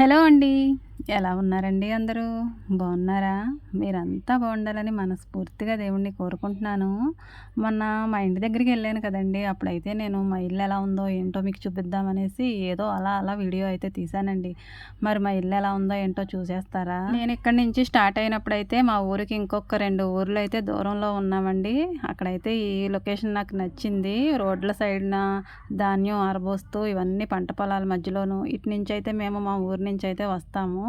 Hello అండి. ఎలా ఉన్నారండి అందరూ? బాగున్నారా? మీరంతా బాగుండాలని మనస్ఫూర్తిగా దేవుణ్ణి కోరుకుంటున్నాను. మొన్న మా ఇంటి దగ్గరికి వెళ్ళాను కదండి. అప్పుడైతే నేను మా ఇల్లు ఎలా ఉందో ఏంటో మీకు చూపిద్దామనేసి ఏదో అలా అలా వీడియో అయితే తీశానండి. మరి మా ఇల్లు ఎలా ఉందో ఏంటో చూసేస్తారా? నేను ఇక్కడి నుంచి స్టార్ట్ అయినప్పుడైతే మా ఊరికి ఇంకొక రెండు ఊర్లు అయితే దూరంలో ఉన్నామండి. అక్కడైతే ఈ లొకేషన్ నాకు నచ్చింది. రోడ్ల సైడ్న ధాన్యం ఆరబోస్తూ ఇవన్నీ పంట పొలాల మధ్యలోను ఇటు నుంచి అయితే మేము మా ఊరి నుంచి అయితే వస్తాము.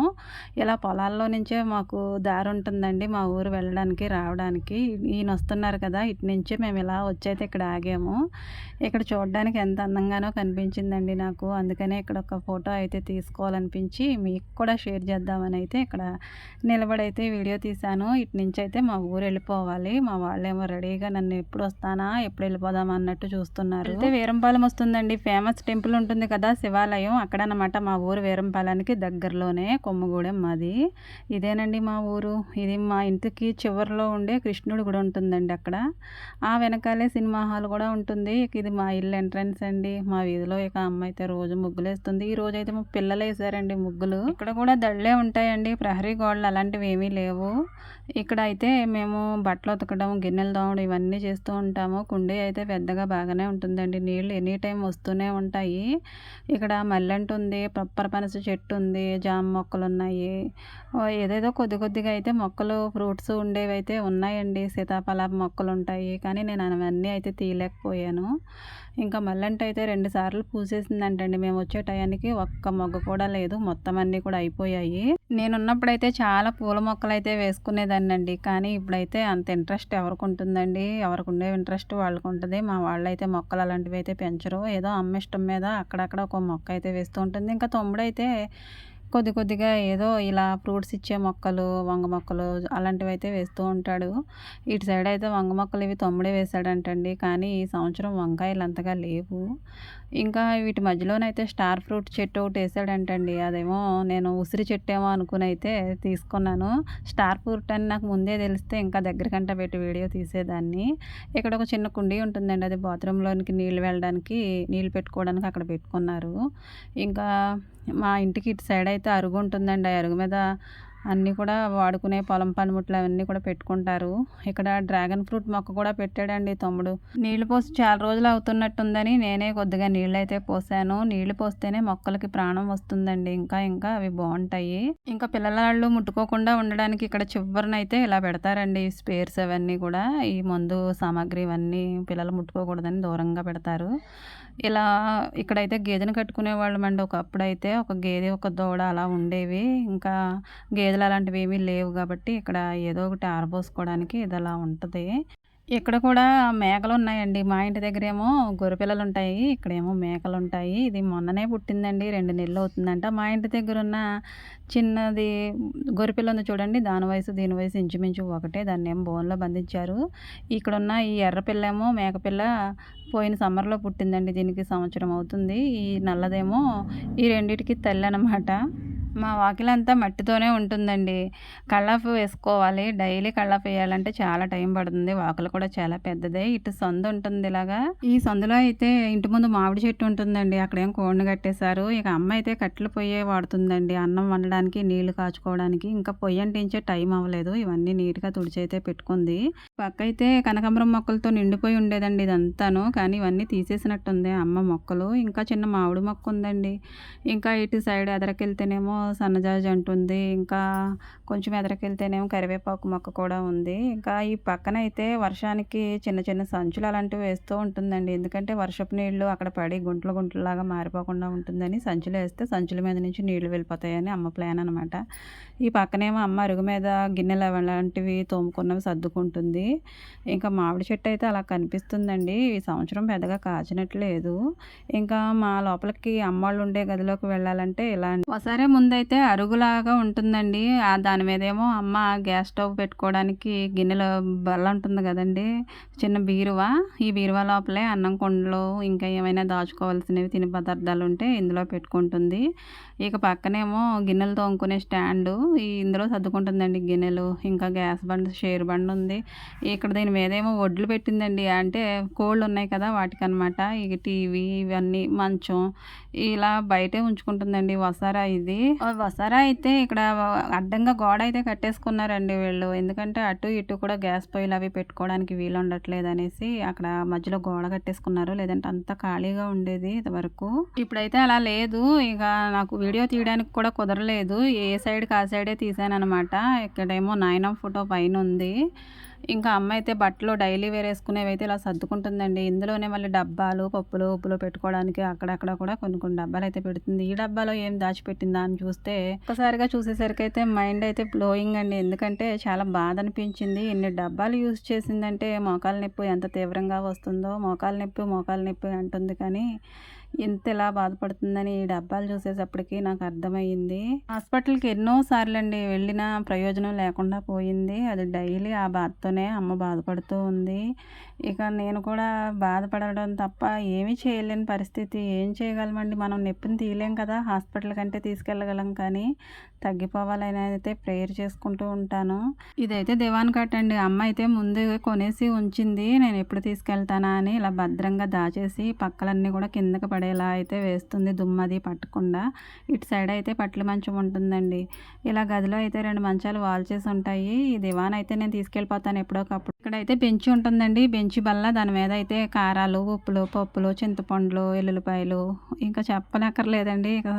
ఇలా పొలాల్లో నుంచే మాకు దారి ఉంటుందండి మా ఊరు వెళ్ళడానికి రావడానికి. ఈయన వస్తున్నారు కదా ఇటు నుంచే మేము ఇలా వచ్చైతే ఇక్కడ ఆగాము. ఇక్కడ చూడడానికి ఎంత అందంగానో కనిపించిందండి నాకు. అందుకనే ఇక్కడ ఒక ఫోటో అయితే తీసుకోవాలనిపించి మీకు కూడా షేర్ చేద్దామని అయితే ఇక్కడ నిలబడైతే వీడియో తీశాను. ఇటు నుంచి అయితే మా ఊరు వెళ్ళిపోవాలి. మా వాళ్ళేమో రెడీగా నన్ను ఎప్పుడు వస్తానా ఎప్పుడు వెళ్ళిపోదామా అన్నట్టు చూస్తున్నారు. అయితే వీరంపాలెం వస్తుందండి. ఫేమస్ టెంపుల్ ఉంటుంది కదా శివాలయం. అక్కడ అన్నమాట మా ఊరు వీరంపాలెంకి దగ్గరలోనే. కొమ్మగూడెం మాది. ఇదేనండి మా ఊరు. ఇది మా ఇంటికి చివరిలో ఉండే కృష్ణుడు కూడా ఉంటుందండి అక్కడ. ఆ వెనకాలే సినిమా హాల్ కూడా ఉంటుంది. ఇది మా ఇల్లు ఎంట్రన్స్ అండి. మా వీధిలో ఇక అమ్మ అయితే రోజు ముగ్గులు వేస్తుంది ఈ రోజు అయితే మా పిల్లలు వేసారండి ముగ్గులు. ఇక్కడ కూడా దళ్ళే ఉంటాయండి. ప్రహరీ గోడలు అలాంటివి ఏమీ లేవు. ఇక్కడ అయితే మేము బట్టలు ఉతకడం గిన్నెలు తోమడం ఇవన్నీ చేస్తూ ఉంటాము. కుండీ అయితే పెద్దగా బాగానే ఉంటుందండి. నీళ్ళు ఎనీ టైం వస్తూనే ఉంటాయి. ఇక్కడ మల్లెంటు ఉంది పప్పర పనస చెట్టు ఉంది జామ మొక్కలు ఉన్నాయి. ఏదేదో కొద్ది కొద్దిగా అయితే మొక్కలు ఫ్రూట్స్ ఉండేవి అయితే ఉన్నాయండి. సీతాఫల మొక్కలు ఉంటాయి. కానీ నేను అవన్నీ అయితే తీయలేకపోయాను. ఇంకా మల్లెంట అయితే రెండు సార్లు పూసేసిందంటండి. మేము వచ్చే టయానికి ఒక్క మొగ్గ కూడా లేదు. మొత్తం అన్నీ కూడా అయిపోయాయి. నేనున్నప్పుడైతే చాలా పూల మొక్కలు అయితే వేసుకునేదాన్ని అండి కానీ ఇప్పుడైతే అంత ఇంట్రెస్ట్ ఎవరికి ఉంటుందండి? ఎవరికి ఉండే ఇంట్రెస్ట్ వాళ్ళకు ఉంటుంది. మా వాళ్ళైతే మొక్కలు అలాంటివి అయితే పెంచరు. ఏదో అమ్మ ఇష్టం మీద అక్కడక్కడ ఒక మొక్క అయితే వేస్తూ ఉంటుంది. ఇంకా తమ్ముడైతే కొద్ది కొద్దిగా ఏదో ఇలా ఫ్రూట్స్ ఇచ్చే మొక్కలు వంగ మొక్కలు అలాంటివి అయితే వేస్తూ ఉంటాడు. ఇటు సైడ్ అయితే వంగ మొక్కలు ఇవి తమ్ముడే వేసాడంటండి కానీ ఈ సంవత్సరం వంకాయలు అంతగా లేవు. ఇంకా వీటి మధ్యలోనైతే స్టార్ ఫ్రూట్ చెట్టు ఒకటి వేసాడంటండి. అదేమో నేను ఉసిరి చెట్టు ఏమో అనుకుని అయితే తీసుకున్నాను. స్టార్ ఫ్రూట్ అని నాకు ముందే తెలిస్తే ఇంకా దగ్గరకంట పెట్టి వీడియో తీసేదాన్ని. ఇక్కడ ఒక చిన్న కుండీ ఉంటుందండి. అది బాత్రూంలోనికి నీళ్ళు వెళ్ళడానికి నీళ్ళు పెట్టుకోవడానికి అక్కడ పెట్టుకున్నారు. ఇంకా మా ఇంటికి ఇటు సైడ్ అయితే అరుగు ఉంటుందండి. ఆ అరుగు మీద అన్నీ కూడా వాడుకునే పొలం పనిముట్లు అవన్నీ కూడా పెట్టుకుంటారు. ఇక్కడ డ్రాగన్ ఫ్రూట్ మొక్క కూడా పెట్టాడండి తమ్ముడు. నీళ్ళు పోసి చాలా రోజులు అవుతున్నట్టుందని నేనే కొద్దిగా నీళ్ళు అయితే పోసాను. నీళ్ళు పోస్తేనే మొక్కలకి ప్రాణం వస్తుందండి. ఇంకా ఇంకా అవి బాగుంటాయి. ఇంకా పిల్లలాళ్ళు ముట్టుకోకుండా ఉండడానికి ఇక్కడ చివరినైతే ఇలా పెడతారండి స్పేర్స్ అవన్నీ కూడా. ఈ మందు సామాగ్రి ఇవన్నీ పిల్లలు ముట్టుకోకూడదని దూరంగా పెడతారు. ఇలా ఇక్కడైతే గేదెను కట్టుకునే వాళ్ళమండి ఒకప్పుడైతే ఒక గేదె ఒక దూడ అలా ఉండేవి. ఇంకా గేదెలు అలాంటివి ఏమీ లేవు కాబట్టి ఇక్కడ ఏదో ఒకటి ఆరబోసుకోవడానికి ఇది అలా ఉంటుంది. ఇక్కడ కూడా మేకలు ఉన్నాయండి మా ఇంటి దగ్గర ఏమో గొర్రెపిల్లలు ఉంటాయి ఇక్కడేమో మేకలు ఉంటాయి ఇది మొన్ననే పుట్టిందండి. రెండు నెలలు అవుతుందంట. మా ఇంటి దగ్గర ఉన్న చిన్నది గొర్రెపిల్ల ఉంది చూడండి. దాని వయసు దీని వయసు ఇంచుమించు ఒకటే. దాన్ని ఏమో బోన్లో బంధించారు. ఇక్కడ ఉన్న ఈ ఎర్రపిల్ల ఏమో మేకపిల్ల పోయిన సమ్మర్లో పుట్టిందండి. దీనికి సంవత్సరం అవుతుంది. ఈ నల్లదేమో ఈ రెండిటికి తల్లి అనమాట మా వాకిలంతా మట్టితోనే ఉంటుందండి. కళ్ళాపు వేసుకోవాలి. డైలీ కళ్ళాపు వేయాలంటే చాలా టైం పడుతుంది. వాకిలు కూడా చాలా పెద్దదే. ఇటు సందు ఉంటుంది ఇలాగా. ఈ సందులో అయితే ఇంటి ముందు మామిడి చెట్టు ఉంటుందండి. అక్కడేం కోడిని కట్టేశారు. ఇక అమ్మ అయితే కట్టెలు పొయ్యే వాడుతుందండి. అన్నం వండడానికి నీళ్ళు కాచుకోవడానికి. ఇంకా పొయ్యి అంటించే టైం అవ్వలేదు. ఇవన్నీ నీట్గా తుడిచైతే పెట్టుకుంది. పక్క అయితే కనకాంబరం మొక్కలతో నిండిపోయి ఉండేదండి ఇదంతాను. కానీ ఇవన్నీ తీసేసినట్టుంది అమ్మ మొక్కలు. ఇంకా చిన్న మామిడి మొక్క ఉందండి. ఇంకా ఇటు సైడ్ ఎదరకెళ్తేనేమో సన్నజాజి అంటుంది. ఇంకా కొంచెం ఎదరకెళ్తేనేమో కరివేపాకు మొక్క కూడా ఉంది. ఇంకా ఈ పక్కన అయితే వర్షానికి చిన్న చిన్న సంచులు అలాంటివి వేస్తూ ఉంటుందండి. ఎందుకంటే వర్షపు నీళ్ళు అక్కడ పడి గుంటలు గుంటలాగా మారిపోకుండా ఉంటుందని సంచులు వేస్తే సంచుల మీద నుంచి నీళ్ళు వెళ్ళిపోతాయని అమ్మ ప్లాన్ అనమాట ఈ పక్కనేమో అమ్మ అరుగు మీద గిన్నెలు అలాంటివి తోముకున్నవి సర్దుకుంటుంది. ఇంకా మామిడి చెట్టు అయితే అలా కనిపిస్తుందండి. ఈ సంవత్సరం పెద్దగా కాచినట్లేదు ఇంకా మా లోపలికి అమ్మాళ్ళు ఉండే గదిలోకి వెళ్ళాలంటే ఇలా ఒకసారి ముందు ముందైతే అరుగులాగా ఉంటుందండి. దాని మీద ఏమో అమ్మ గ్యాస్ స్టవ్ పెట్టుకోవడానికి గిన్నెలో బల్ల ఉంటుంది కదండి. చిన్న బీరువా? ఈ బీరువా లోపలే అన్నం కొండలు ఇంకా ఏమైనా దాచుకోవాల్సినవి తినే పదార్థాలు ఉంటే ఇందులో పెట్టుకుంటుంది. ఇక పక్కనేమో గిన్నెలు తోముకునే స్టాండు. ఇందులో సర్దుకుంటుందండి గిన్నెలు. ఇంకా గ్యాస్ బండ్ షేర్ బండ్ ఉంది. ఇక్కడ దీని మీద ఏమో వడ్లు పెట్టిందండి. అంటే కోళ్ళు ఉన్నాయి కదా వాటికనమాట ఇక టీవీ ఇవన్నీ మంచం. ఇలా బయటే ఉంచుకుంటుందండి వసారా ఇది. వసారా అయితే ఇక్కడ అడ్డంగా గోడ అయితే కట్టేసుకున్నారండి వీళ్ళు. ఎందుకంటే అటు ఇటు కూడా గ్యాస్ పొయ్యిలు అవి పెట్టుకోవడానికి వీలు ఉండట్లేదు అనేసి అక్కడ మధ్యలో గోడ కట్టేసుకున్నారు. లేదంటే అంతా ఖాళీగా ఉండేది ఇంతవరకు ఇప్పుడైతే అలా లేదు. ఇక నాకు వీడియో తీయడానికి కూడా కుదరలేదు. ఏ సైడ్కి ఆ సైడే తీసాను అనమాట ఇక్కడేమో నాయనం ఫోటో పైన ఉంది. ఇంకా అమ్మ అయితే బట్టలు డైలీ వేర్ వేసుకునేవి అయితే ఇలా సర్దుకుంటుందండి. ఇందులోనే మళ్ళీ డబ్బాలు పప్పులు ఉప్పులు పెట్టుకోవడానికి అక్కడక్కడ కూడా కొన్ని కొన్ని డబ్బాలు అయితే పెడుతుంది. ఈ డబ్బాలో ఏం దాచిపెట్టిందా అని చూస్తే ఒక్కసారిగా చూసేసరికి అయితే మైండ్ అయితే బ్లోయింగ్ అండి. ఎందుకంటే చాలా బాధ అనిపించింది. ఇన్ని డబ్బాలు యూజ్ చేసిందంటే మోకాలు నొప్పి ఎంత తీవ్రంగా వస్తుందో మోకాలు నొప్పి మోకాలు నొప్పి అంటుంది కానీ ఇంత ఇలా బాధపడుతుందని ఈ డబ్బాలు చూసేటప్పటికి నాకు అర్థమైంది హాస్పిటల్కి ఎన్నో సార్లండి వెళ్ళిన ప్రయోజనం లేకుండా పోయింది. అది డైలీ ఆ బాధతోనే అమ్మ బాధపడుతూ ఉంది. ఇక నేను కూడా బాధపడడం తప్ప ఏమీ చేయలేని పరిస్థితి. ఏం చేయగలమండి? మనం నొప్పిని తీయలేం కదా. హాస్పిటల్ కంటే తీసుకెళ్ళగలం కానీ తగ్గిపోవాలని అయితే ప్రేయర్ చేసుకుంటూ ఉంటాను. ఇదైతే దివాన్ కట్ అండి. అమ్మ అయితే ముందు కొనేసి ఉంచింది. నేను ఎప్పుడు తీసుకెళ్తానా అని ఇలా భద్రంగా దాచేసి పక్కలన్నీ కూడా కిందకి పడేలా అయితే వేస్తుంది దుమ్మది పట్టకుండా. ఇటు సైడ్ అయితే పట్ల మంచం ఉంటుందండి. ఇలా గదిలో అయితే రెండు మంచాలు వాల్ చేసి ఉంటాయి. ఈ దివాన్ అయితే నేను తీసుకెళ్ళిపోతాను ఎప్పుడోకప్పుడు. ఇక్కడైతే బెంచ్ ఉంటుందండి. బెంచ్ బల్ల దాని మీద అయితే కారాలు ఉప్పులు పప్పులు చింతపండ్లు ఎల్లుల్లిపాయలు ఇంకా చెప్పనక్కర్లేదండి. ఇక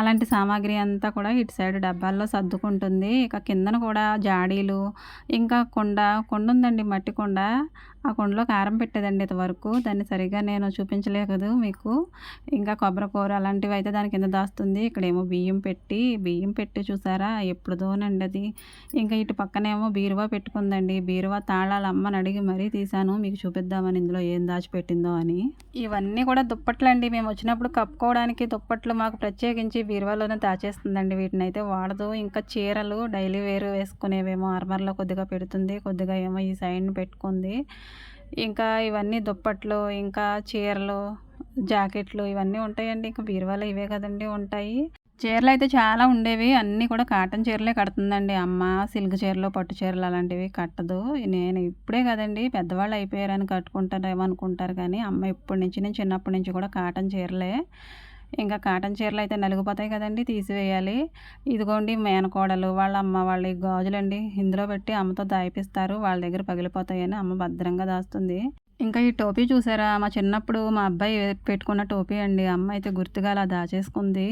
అలాంటి సామాగ్రి అంతా కూడా ఇటు సైడ్ డబ్బాల్లో సర్దుకుంటుంది. ఇక కిందన కూడా జాడీలు ఇంకా కొండ కొండ ఉందండి మట్టి కొండ. ఆ కుండలో కారం పెట్టేదండి ఇంతవరకు. దాన్ని సరిగా నేను చూపించలేదు మీకు. ఇంకా కొబ్బరి కూర అలాంటివి అయితే దాని కింద దాస్తుంది. ఇక్కడేమో బియ్యం పెట్టి బియ్యం పెట్టి చూసారా? ఎప్పుడుదోనండి అది. ఇంకా ఇటు పక్కనేమో బీరువా పెట్టుకుందండి. బీరువా తాళాలు అమ్మని అడిగి మరీ తీశాను. మీకు చూపిద్దామని ఇందులో ఏం దాచిపెట్టిందో అని. ఇవన్నీ కూడా దుప్పట్లు అండి మేము వచ్చినప్పుడు కప్పుకోవడానికి దుప్పట్లు మాకు ప్రత్యేకించి బీరువాలోనే దాచేస్తుందండి. వీటిని అయితే వాడదు. ఇంకా చీరలు డైలీ వేరు వేసుకునేవేమో ఆర్మర్లో కొద్దిగా పెడుతుంది. కొద్దిగా ఏమో ఈ సైడ్ని పెట్టుకుంది. ఇంకా ఇవన్నీ దుప్పట్లు ఇంకా చీరలు జాకెట్లు ఇవన్నీ ఉంటాయండి. ఇంకా బీరువాలో ఇవే కదండి ఉంటాయి. చీరలు అయితే చాలా ఉండేవి. అన్నీ కూడా కాటన్ చీరలే కడుతుందండి. అమ్మ సిల్క్ చీరలు పట్టు చీరలు అలాంటివి కట్టదు. నేను ఇప్పుడే కదండి పెద్దవాళ్ళు అయిపోయారని కట్టుకుంటారేమో అనుకుంటారు కానీ అమ్మ ఇప్పటి నుంచి నేను చిన్నప్పటి నుంచి కూడా కాటన్ చీరలే ఇంకా కాటన్ చీరలు అయితే నలిగిపోతాయి కదండి తీసివేయాలి. ఇదిగోండి మేనకోడలు వాళ్ళ అమ్మ వాళ్ళ గాజులండి. ఇందులో పెట్టి అమ్మతో దాయిపిస్తారు వాళ్ళ దగ్గర పగిలిపోతాయని అమ్మ భద్రంగా దాస్తుంది. ఇంకా ఈ టోపీ చూసారా? మా చిన్నప్పుడు మా అబ్బాయి పెట్టుకున్న టోపీ అండి. అమ్మ అయితే గుర్తుగా అలా దాచేసుకుంది.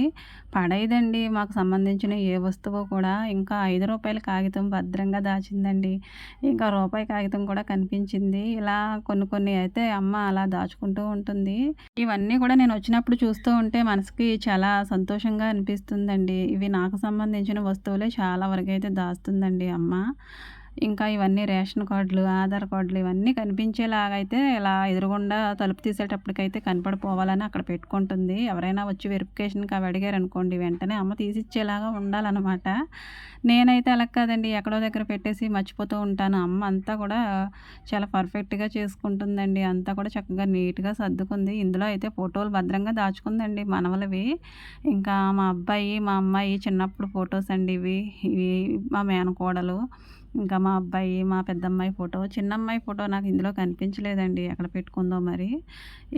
పడైదండి. మాకు సంబంధించిన ఏ వస్తువు కూడా ఇంకా ఐదు రూపాయల కాగితం భద్రంగా దాచిందండి. ఇంకా రూపాయి కాగితం కూడా కనిపించింది. ఇలా కొన్ని కొన్ని అయితే అమ్మ అలా దాచుకుంటూ ఉంటుంది. ఇవన్నీ కూడా నేను వచ్చినప్పుడు చూస్తూ ఉంటే మనసుకి చాలా సంతోషంగా అనిపిస్తుందండి. ఇవి నాకు సంబంధించిన వస్తువులే చాలా వరకు అయితే దాస్తుందండి అమ్మ. ఇంకా ఇవన్నీ రేషన్ కార్డులు ఆధార్ కార్డులు ఇవన్నీ కనిపించేలాగా అయితే ఇలా ఎదురుగుండా తలుపు తీసేటప్పటికైతే కనపడిపోవాలని అక్కడ పెట్టుకుంటుంది. ఎవరైనా వచ్చి వెరిఫికేషన్కి అవి అడిగారు అనుకోండి వెంటనే అమ్మ తీసిచ్చేలాగా ఉండాలన్నమాట. నేనైతే అలా కాదండి ఎక్కడో దగ్గర పెట్టేసి మర్చిపోతూ ఉంటాను. అమ్మ అంతా కూడా చాలా పర్ఫెక్ట్గా చేసుకుంటుందండి. అంతా కూడా చక్కగా నీట్గా సర్దుకుంది. ఇందులో అయితే ఫోటోలు భద్రంగా దాచుకుందండి మనవలవి. ఇంకా మా అబ్బాయి మా అమ్మాయి చిన్నప్పుడు ఫొటోస్ అండి ఇవి. ఇవి మా మేనకోడలు. ఇంకా మా అబ్బాయి మా పెద్దమ్మాయి ఫోటో. చిన్నమ్మాయి ఫోటో నాకు ఇందులో కనిపించలేదండి. ఎక్కడ పెట్టుకుందో మరి.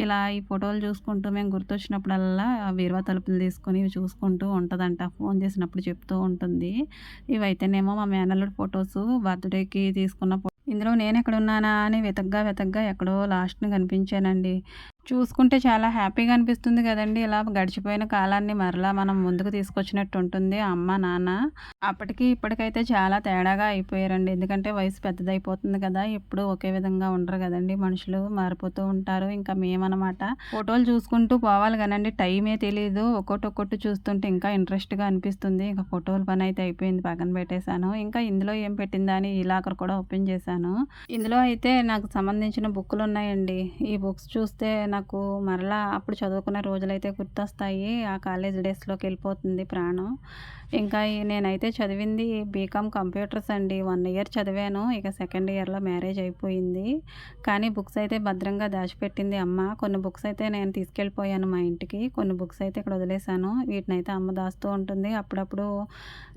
ఇలా ఈ ఫోటోలు చూసుకుంటూ మేము గుర్తొచ్చినప్పుడల్లా వేరువా తలుపులు తీసుకొని ఇవి చూసుకుంటూ ఉంటుందంట. ఫోన్ చేసినప్పుడు చెప్తూ ఉంటుంది. ఇవైతేనేమో మా మేనల్లుడి ఫొటోస్ బర్త్డేకి తీసుకున్న ఇందులో నేను ఎక్కడ ఉన్నానా అని వెతగ్గా వెతగ్గా ఎక్కడో లాస్ట్ని కనిపించానండి. చూసుకుంటే చాలా హ్యాపీగా అనిపిస్తుంది కదండి. ఇలా గడిచిపోయిన కాలాన్ని మరలా మనం ముందుకు తీసుకొచ్చినట్టు ఉంటుంది అమ్మ నాన్న. అప్పటికి ఇప్పటికైతే చాలా తేడాగా అయిపోయారండి. ఎందుకంటే వయసు పెద్దదైపోతుంది కదా. ఎప్పుడు ఒకే విధంగా ఉండరు కదండి. మనుషులు మారిపోతూ ఉంటారు. ఇంకా మేమనమాట ఫోటోలు చూసుకుంటూ పోవాలి కదండి. టైమే తెలియదు ఒక్కొక్కటి ఒక్కొక్కటి చూస్తుంటే ఇంకా ఇంట్రెస్ట్గా అనిపిస్తుంది. ఇంకా ఫోటోల పని అయితే అయిపోయింది. పక్కన పెట్టేశాను. ఇంకా ఇందులో ఏం పెట్టిందా అని ఇలాకర్ కూడా ఓపెన్ చేశాను. ఇందులో అయితే నాకు సంబంధించిన బుక్కులు ఉన్నాయండి. ఈ బుక్స్ చూస్తే నాకు మరలా అప్పుడు చదువుకున్న రోజులైతే గుర్తొస్తాయి. ఆ కాలేజ్ డేస్లోకి వెళ్ళిపోతుంది ప్రాణం. ఇంకా నేనైతే చదివింది బీకామ్ కంప్యూటర్స్ అండి. వన్ ఇయర్ చదివాను. ఇక సెకండ్ ఇయర్లో మ్యారేజ్ అయిపోయింది. కానీ బుక్స్ అయితే భద్రంగా దాచిపెట్టింది అమ్మ. కొన్ని బుక్స్ అయితే నేను తీసుకెళ్ళిపోయాను మా ఇంటికి. కొన్ని బుక్స్ అయితే ఇక్కడ వదిలేశాను. వీటిని అయితే అమ్మ దాస్తూ ఉంటుంది. అప్పుడప్పుడు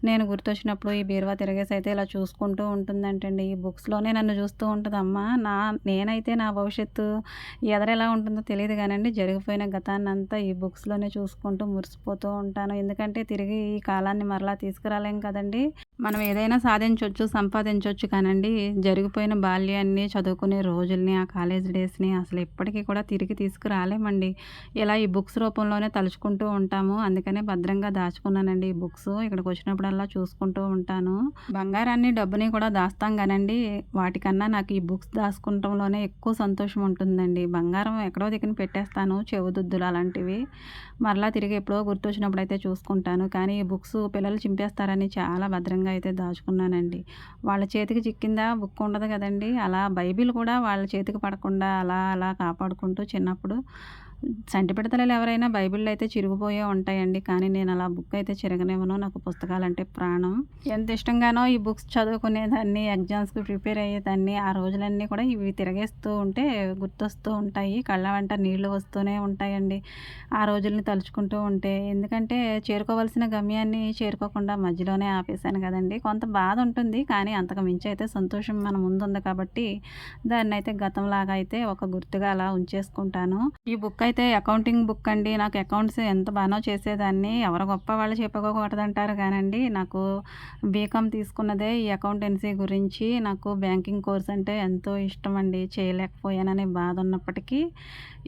నేను గుర్తొచ్చినప్పుడు ఈ బీరువా తిరగేసి అయితే ఇలా చూసుకుంటూ ఉంటుందంటండి. ఈ బుక్స్లోనే నన్ను చూస్తూ ఉంటుంది అమ్మ నా నేనైతే నా భవిష్యత్తు ఎదరెలా ఉంటుందో తెలియదు కానండి జరిగిపోయిన గతాన్ని అంతా ఈ బుక్స్లోనే చూసుకుంటూ మురిసిపోతూ ఉంటాను. ఎందుకంటే తిరిగి ఈ కాలాన్ని మరలా తీసుకురాలేం కదండి. మనం ఏదైనా సాధించవచ్చు సంపాదించవచ్చు కానండి జరిగిపోయిన బాల్యాన్ని చదువుకునే రోజుల్ని ఆ కాలేజ్ డేస్ని అసలు ఎప్పటికీ కూడా తిరిగి తీసుకురాలేమండి. ఇలా ఈ బుక్స్ రూపంలోనే తలుచుకుంటూ ఉంటాము. అందుకనే భద్రంగా దాచుకున్నానండి ఈ బుక్స్. ఇక్కడికి వచ్చినప్పుడల్లా చూసుకుంటూ ఉంటాను. బంగారాన్ని డబ్బుని కూడా దాస్తాం కానండి. వాటికన్నా నాకు ఈ బుక్స్ దాచుకుంటంలోనే ఎక్కువ సంతోషం ఉంటుందండి. బంగారం ఎక్కడో దిక్కుని పెట్టేస్తాను చెవుదుద్దులు అలాంటివి. మరలా తిరిగి ఎప్పుడో గుర్తొచ్చినప్పుడు అయితే చూసుకుంటాను. కానీ ఈ బుక్స్ పిల్లలు చింపేస్తారని చాలా భద్రంగా అయితే దాచుకున్నానండి. వాళ్ళ చేతికి చిక్కిందా బుక్ ఉండదు కదండి. అలా బైబిల్ కూడా వాళ్ళ చేతికి పడకుండా అలా అలా కాపాడుకుంటూ చిన్నప్పుడు సంటి ఎవరైనా బైబిల్లో అయితే చిరిగిపోయే ఉంటాయండి. కానీ నేను అలా బుక్ అయితే చిరగనివ్వను. నాకు పుస్తకాలంటే ప్రాణం. ఎంత ఇష్టంగానో ఈ బుక్స్ చదువుకునేదాన్ని ఎగ్జామ్స్కి ప్రిపేర్ అయ్యేదాన్ని ఆ రోజులన్నీ కూడా ఇవి తిరగేస్తూ ఉంటే గుర్తొస్తూ ఉంటాయి. కళ్ళ వెంట నీళ్ళు వస్తూనే ఉంటాయండి. ఆ రోజుల్ని తలుచుకుంటూ ఉంటే. ఎందుకంటే చేరుకోవాల్సిన గమ్యాన్ని చేరుకోకుండా మధ్యలోనే ఆపేశాను కదండి. కొంత బాధ ఉంటుంది. కానీ అంతకు మించి అయితే సంతోషం మన ముందుంది కాబట్టి దాన్ని అయితే గతంలాగా అయితే ఒక గుర్తుగా అలా ఉంచేసుకుంటాను. ఈ బుక్ అయితే అకౌంటింగ్ బుక్ అండి. నాకు అకౌంట్స్ ఎంత బాగానో చేసేదాన్ని. ఎవరు గొప్ప వాళ్ళు చెప్పుకోకూడదంటారు కానండి. నాకు బీకామ్ తీసుకున్నదే ఈ అకౌంటెన్సీ గురించి. నాకు బ్యాంకింగ్ కోర్స్ అంటే ఎంతో ఇష్టం అండి చేయలేకపోయానని బాధ ఉన్నప్పటికీ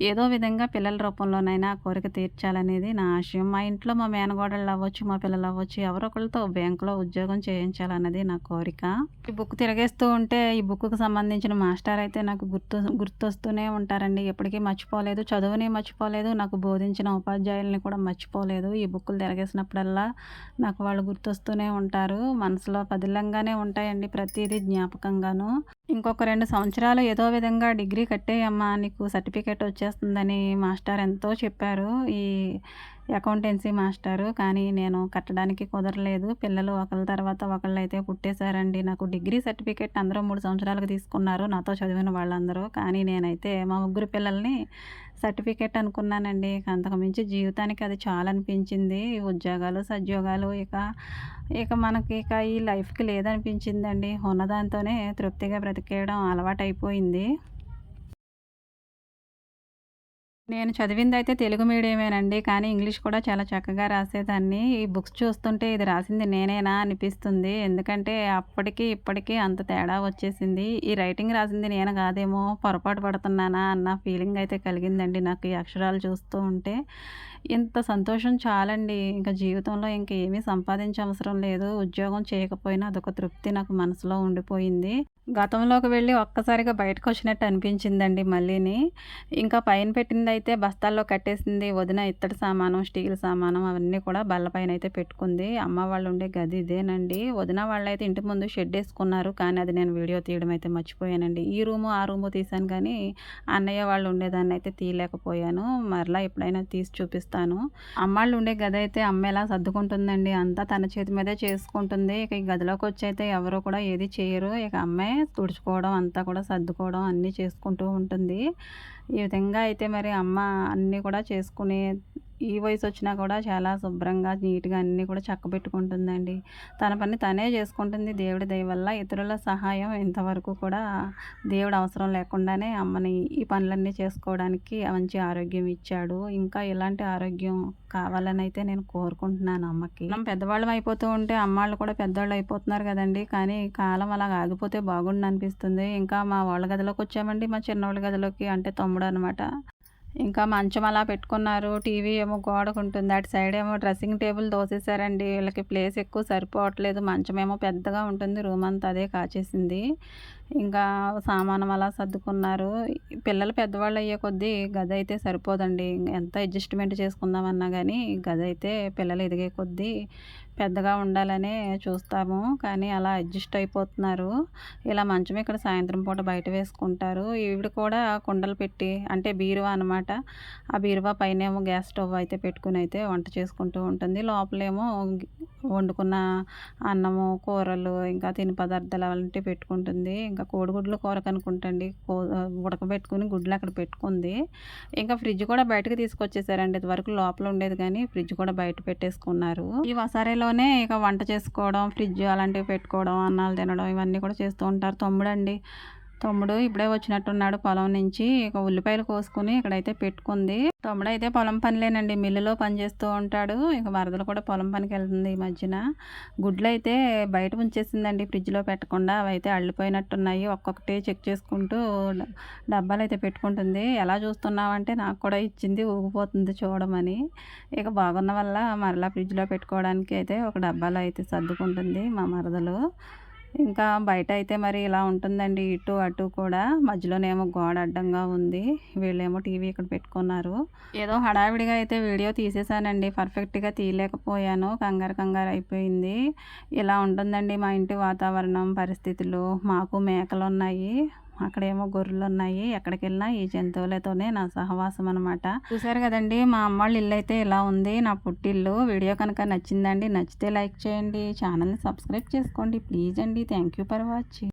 ఏదో విధంగా పిల్లల రూపంలోనైనా కోరిక తీర్చాలనేది నా ఆశయం. మా ఇంట్లో మా మేనగోడళ్ళు అవ్వచ్చు మా పిల్లలు అవ్వచ్చు ఎవరో ఒకరితో బ్యాంకులో ఉద్యోగం చేయించాలన్నది నా కోరిక. ఈ బుక్ తిరగేస్తూ ఉంటే ఈ బుక్కు సంబంధించిన మాస్టర్ అయితే నాకు గుర్తు గుర్తొస్తూనే ఉంటారండి. ఎప్పటికీ మర్చిపోలేదు. చదువుని మర్చిపోలేదు నాకు బోధించిన ఉపాధ్యాయుల్ని కూడా మర్చిపోలేదు. ఈ బుక్కులు తిరగేసినప్పుడల్లా నాకు వాళ్ళు గుర్తొస్తూనే ఉంటారు. మనసులో పదిలంగానే ఉంటాయండి ప్రతిదీ జ్ఞాపకంగాను. ఇంకొక రెండు సంవత్సరాలు ఏదో విధంగా డిగ్రీ కట్టేయమ్మా నీకు సర్టిఫికేట్ వచ్చేస్తుందని మాస్టర్ ఎంతో చెప్పారు. ఈ అకౌంటెన్సీ మాస్టారు కానీ నేను కట్టడానికి కుదరలేదు. పిల్లలు ఒకళ్ళ తర్వాత ఒకళ్ళు అయితే పుట్టేశారండి. నాకు డిగ్రీ సర్టిఫికేట్ అందరూ మూడు సంవత్సరాలకు తీసుకున్నారు. నాతో చదివిన వాళ్ళందరూ. కానీ నేనైతే మా ముగ్గురు పిల్లల్ని సర్టిఫికేట్ అనుకున్నానండి. అంతకు మించి జీవితానికి అది చాలా అనిపించింది ఉద్యోగాలు సద్యోగాలు ఇక ఇక మనకి ఇక ఈ లైఫ్కి లేదనిపించిందండి. ఉన్నదాంతోనే తృప్తిగా బ్రతికేయడం అలవాటు నేను చదివింది అయితే తెలుగు మీడియమేనండి కానీ ఇంగ్లీష్ కూడా చాలా చక్కగా రాసేదాన్ని. ఈ బుక్స్ చూస్తుంటే ఇది రాసింది నేనేనా అనిపిస్తుంది. ఎందుకంటే అప్పటికి ఇప్పటికీ అంత తేడా వచ్చేసింది. ఈ రైటింగ్ రాసింది నేను కాదేమో పొరపాటు పడుతున్నానా అన్న ఫీలింగ్ అయితే కలిగిందండి నాకు ఈ అక్షరాలు చూస్తూ ఉంటే. ఇంత సంతోషం చాలండి. ఇంకా జీవితంలో ఇంకా ఏమీ సంపాదించవసరం లేదు. ఉద్యోగం చేయకపోయినా అదొక తృప్తి నాకు మనసులో ఉండిపోయింది. గతంలోకి వెళ్ళి ఒక్కసారిగా బయటకు వచ్చినట్టు అనిపించిందండి మళ్ళీని. ఇంకా పైన పెట్టింది అయితే బస్తాల్లో కట్టేసింది. వదిన ఇత్తడి సామానం స్టీల్ సామానం అవన్నీ కూడా బల్లపైన అయితే పెట్టుకుంది. అమ్మ వాళ్ళు ఉండే గది ఇదేనండి. వదిన వాళ్ళు అయితే ఇంటి ముందు షెడ్ వేసుకున్నారు. కానీ అది నేను వీడియో తీయడం అయితే మర్చిపోయానండి. ఈ రూము ఆ రూము తీసాను కానీ అన్నయ్య వాళ్ళు ఉండేదాన్ని అయితే తీయలేకపోయాను. మరలా ఎప్పుడైనా తీసి చూపిస్తాను అమ్మాళ్ళు ఉండే గది అయితే అమ్మ ఎలా సర్దుకుంటుందండి? అంతా తన చేతి మీదే చేసుకుంటుంది. ఇక ఈ గదిలోకి వచ్చి అయితే ఎవరు కూడా ఏది చేయరు. ఇక అమ్మాయి తుడుచుకోవడం అంతా కూడా సర్దుకోవడం అన్నీ చేసుకుంటూ ఉంటుంది. ఈ విధంగా అయితే మరి అమ్మ అన్నీ కూడా చేసుకునే ఈ వయసు వచ్చినా కూడా చాలా శుభ్రంగా నీట్గా అన్నీ కూడా చక్కబెట్టుకుంటుందండి తన పని తనే చేసుకుంటుంది. దేవుడి దయ వల్ల ఇతరుల సహాయం ఇంతవరకు కూడా దేవుడు అవసరం లేకుండానే అమ్మని ఈ పనులన్నీ చేసుకోవడానికి మంచి ఆరోగ్యం ఇచ్చాడు. ఇంకా ఇలాంటి ఆరోగ్యం కావాలని అయితే నేను కోరుకుంటున్నాను అమ్మకి. మనం పెద్దవాళ్ళం అయిపోతూ ఉంటే అమ్మాళ్ళు కూడా పెద్దవాళ్ళు అయిపోతున్నారు కదండి. కానీ కాలం అలా ఆగిపోతే బాగుండు అనిపిస్తుంది. ఇంకా మా వాళ్ళ గదిలోకి వచ్చామండి. మా చిన్నవాళ్ళ గదిలోకి అంటే తమ్ముడు అనమాట ఇంకా మంచం అలా పెట్టుకున్నారు. టీవీ ఏమో గోడకు ఉంటుంది అటు సైడ్ ఏమో డ్రెస్సింగ్ టేబుల్ దోసేసారండి వీళ్ళకి ప్లేస్ ఎక్కువ సరిపోవట్లేదు. మంచం ఏమో పెద్దగా ఉంటుంది. రూమ్ అంతా అదే కాచేసింది. ఇంకా సామానం అలా సర్దుకున్నారు. పిల్లలు పెద్దవాళ్ళు అయ్యే కొద్దీ గది అయితే సరిపోదండి. ఎంత అడ్జస్ట్మెంట్ చేసుకుందామన్నా కానీ గది అయితే పిల్లలు ఎదిగే కొద్దీ పెద్దగా ఉండాలనే చూస్తాము. కానీ అలా అడ్జస్ట్ అయిపోతున్నారు. ఇలా మంచం ఇక్కడ సాయంత్రం పూట బయట వేసుకుంటారు. ఈవిడ కూడా కుండలు పెట్టి అంటే బీరువా అనమాట ఆ బీరువా పైన ఏమో గ్యాస్ స్టవ్ అయితే పెట్టుకుని అయితే వంట చేసుకుంటూ ఉంటుంది. లోపలేమో వండుకున్న అన్నము కూరలు ఇంకా తిని పదార్థాలు అలాంటివి పెట్టుకుంటుంది. ఇంకా కోడిగుడ్లు కూర కనుకుంటండి కో ఉడకబెట్టుకుని గుడ్లు అక్కడ పెట్టుకుంది. ఇంకా ఫ్రిడ్జ్ కూడా బయటకు తీసుకొచ్చేసారండి. ఇది వరకు లోపల ఉండేది కానీ ఫ్రిడ్జ్ కూడా బయట పెట్టేసుకున్నారు. ఈ ఇంట్లోనే ఇక వంట చేసుకోవడం ఫ్రిడ్జ్ అలాంటివి పెట్టుకోవడం అన్నాలు తినడం ఇవన్నీ కూడా చేస్తూ ఉంటారు తమ్ముడండి. తమ్ముడు ఇప్పుడే వచ్చినట్టున్నాడు పొలం నుంచి. ఇక ఉల్లిపాయలు కోసుకుని ఇక్కడైతే పెట్టుకుంది. తమ్ముడు అయితే పొలం పనిలేనండి. మిల్లులో పని చేస్తూ ఉంటాడు. ఇక వరదలు కూడా పొలం పనికి వెళ్తుంది ఈ మధ్యన. గుడ్లు అయితే బయట ఉంచేసిందండి ఫ్రిడ్జ్లో పెట్టకుండా. అవి అయితే అల్లిపోయినట్టున్నాయి. ఒక్కొక్కటి చెక్ చేసుకుంటూ డబ్బాలు అయితే పెట్టుకుంటుంది. ఎలా చూస్తున్నావంటే నాకు కూడా ఇచ్చింది ఊగిపోతుంది చూడమని. ఇక బాగున్న వల్ల మరలా ఫ్రిడ్జ్లో పెట్టుకోవడానికి అయితే ఒక డబ్బాలో అయితే సర్దుకుంటుంది మా మరదలు. ఇంకా బయట అయితే మరి ఇలా ఉంటుందండి ఇటు అటు కూడా. మధ్యలోనేమో గోడ అడ్డంగా ఉంది. వీళ్ళేమో టీవీ ఇక్కడ పెట్టుకున్నారు. ఏదో హడావిడిగా అయితే వీడియో తీసేసానండి. పర్ఫెక్ట్గా తీయలేకపోయాను. కంగారు కంగారు అయిపోయింది. ఇలా ఉంటుందండి మా ఇంటి వాతావరణం పరిస్థితులు. మాకు మేకలు ఉన్నాయి అక్కడేమో గొర్రెలు ఉన్నాయి ఎక్కడికి వెళ్ళినా ఈ జంతువులతోనే నా సహవాసం అనమాట చూసారు కదండి మా అమ్మాళ్ళ ఇల్లు అయితే ఇలా ఉంది. నా పుట్టిల్లు. వీడియో కనుక నచ్చిందండి నచ్చితే లైక్ చేయండి. ఛానల్ని సబ్స్క్రైబ్ చేసుకోండి. ప్లీజ్ అండి. Thank you for watching.